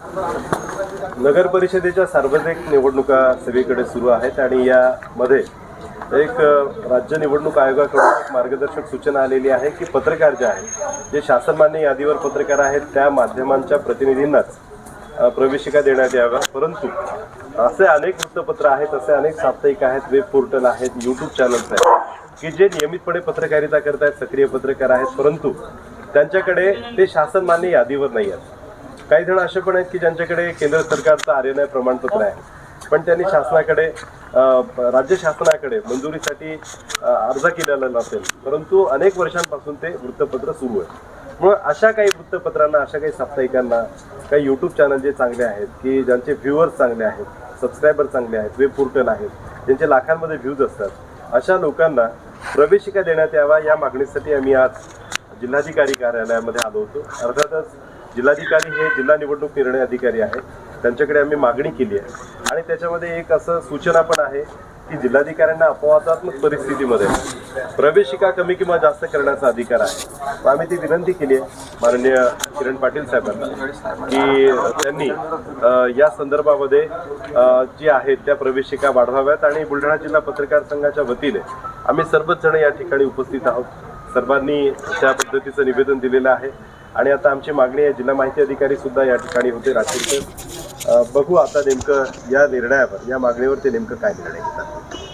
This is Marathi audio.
नगर परिषदेच्या सार्वजनिक निवडणुका सगळीकडे सुरू आहेत आणि यामध्ये एक राज्य निवडणूक आयोगाकडून एक मार्गदर्शक सूचना आलेली आहे की पत्रकार जे आहेत जे शासनमान्य यादीवर पत्रकार आहेत त्या माध्यमांच्या प्रतिनिधींनाच प्रवेशिका देण्यात याव्या. परंतु असे अनेक वृत्तपत्र आहेत असे अनेक साप्ताहिक आहेत वेब पोर्टल आहेत यूट्यूब चॅनल्स आहेत की जे नियमितपणे पत्रकारिता करत आहेत सक्रिय पत्रकार आहेत परंतु त्यांच्याकडे ते शासनमान्य यादीवर नाही आहेत. काही जण असे पण आहेत की ज्यांच्याकडे केंद्र सरकारचं आर एन आय प्रमाणपत्र आहे. पण त्यांनी शासनाकडे राज्य शासनाकडे मंजुरीसाठी अर्ज केलेला नसेल. परंतु अनेक वर्षांपासून ते वृत्तपत्र सुरू आहे. मग अशा काही वृत्तपत्रांना अशा काही साप्ताहिकांना काही यूट्यूब चॅनल जे चांगले आहेत की ज्यांचे व्ह्युअर्स चांगले आहेत सबस्क्रायबर चांगले आहेत वेब पोर्टल आहेत ज्यांचे लाखांमध्ये व्ह्यूज असतात अशा लोकांना प्रवेशिका देण्यात यावा या मागणीसाठी आम्ही आज जिल्हाधिकारी कार्यालयामध्ये आलो होतो. अर्थातच जिल्हाधिकारी हे जिल्हा निवडणूक निर्णय अधिकारी आहेत. त्यांच्याकडे आम्ही मागणी केली आहे. आणि त्याच्यामध्ये एक असं सूचना पण आहे की जिल्हाधिकाऱ्यांना अपवादात्मक परिस्थितीमध्ये प्रवेशिका कमी किंवा जास्त करण्याचा अधिकार आहे. तर आम्ही ती विनंती केली आहे माननीय किरण पाटील साहेबांना की त्यांनी या संदर्भामध्ये जी आहेत त्या प्रवेशिका वाढवाव्यात आणि बुलढाणा जिल्हा पत्रकार संघाच्या वतीने आम्ही सर्वच जण या ठिकाणी उपस्थित आहोत. सर्वांनी त्या पद्धतीचं निवेदन दिलेलं आहे. आणि आता आमची मागणी आहे जिल्हा माहिती अधिकारी सुद्धा या ठिकाणी होते रात्रीचे. बघू आता नेमकं या निर्णयावर या मागणीवर ते नेमकं काय निर्णय घेतात.